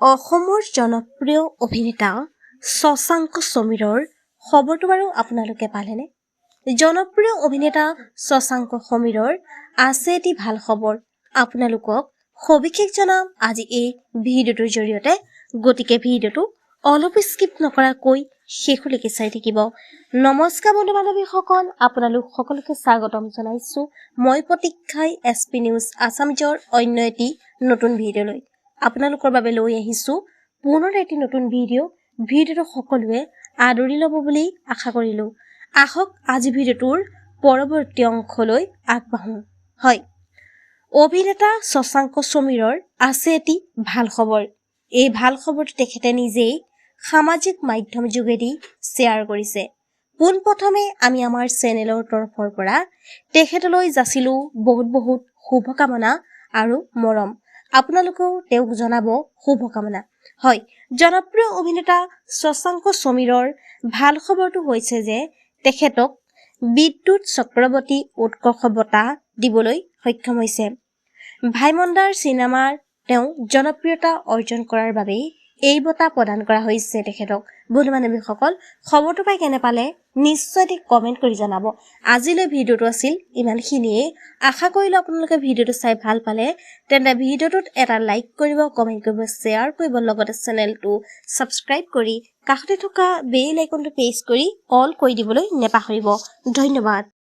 অসমৰ জনপ্ৰিয় অভিনেতা শশাংক সমীৰৰ খবৰটো বাৰু আপোনালোকে পালেনে? জনপ্ৰিয় অভিনেতা শশাংক সমীৰৰ আছে এটি ভাল খবৰ। আপোনালোকক সবিশেষ জনাম আজি এই ভিডিঅ'টোৰ জৰিয়তে। গতিকে ভিডিঅ'টো অলপ স্কিপ নকৰাকৈ শেষলৈকে চাই থাকিব। নমস্কাৰ বন্ধু বান্ধৱীসকল আপোনালোক সকলোকে স্বাগতম জনাইছোঁ। মই প্ৰতীক্ষাই এছ পি নিউজ আছামিজৰ অন্য এটি নতুন ভিডিঅ'লৈ। আপোনালোকৰ বাবে লৈ আহিছোঁ পুনৰ এটি নতুন ভিডিঅ' ভিডিঅ'টো সকলোৱে আদৰি ল'ব বুলি আশা কৰিলোঁ। আহক আজি ভিডিঅ'টোৰ পৰৱৰ্তী অংশলৈ আগবাঢ়োঁ। হয় অভিনেতা শশাংক সমীৰৰ আছে এটি ভাল খবৰ। এই ভাল খবৰটো তেখেতে নিজেই সামাজিক মাধ্যম যোগেদি শ্বেয়াৰ কৰিছে। পোনপ্ৰথমে আমি আমাৰ চেনেলৰ তৰফৰ পৰা তেখেতলৈ যাচিলোঁ বহুত বহুত শুভকামনা আৰু মৰম। আপোনালোকেও তেওঁক জনাব শুভকামনা। হয় জনপ্ৰিয় অভিনেতা শশাংক সমীৰৰ ভাল খবৰটো হৈছে যে তেখেতক বিদ্যুৎ চক্ৰৱৰ্তী উৎকৰ্ষ বঁটা দিবলৈ সক্ষম হৈছে। ভাইমন্দাৰ চিনেমাৰ তেওঁ জনপ্ৰিয়তা অৰ্জন কৰাৰ বাবেই এই বঁটা প্ৰদান কৰা হৈছে তেখেতক। বন্ধু বান্ধৱীসকল খবৰটো পাই কেনে পালে নিশ্চয় এটি কমেণ্ট কৰি জনাব। আজিলৈ ভিডিঅ'টো আছিল ইমানখিনিয়েই আশা কৰিলোঁ আপোনালোকে ভিডিঅ'টো চাই ভালো পালে। তেন্তে ভিডিঅ'টোত এটা লাইক কৰিব কমেণ্ট কৰিব শ্বেয়াৰ কৰিব, লগতে চেনেলটো ছাবস্ক্ৰাইব কৰি কাষতে থকা বেল আইকনটো প্ৰেছ কৰি অল কৰি দিবলৈ নেপাহৰিব। ধন্যবাদ।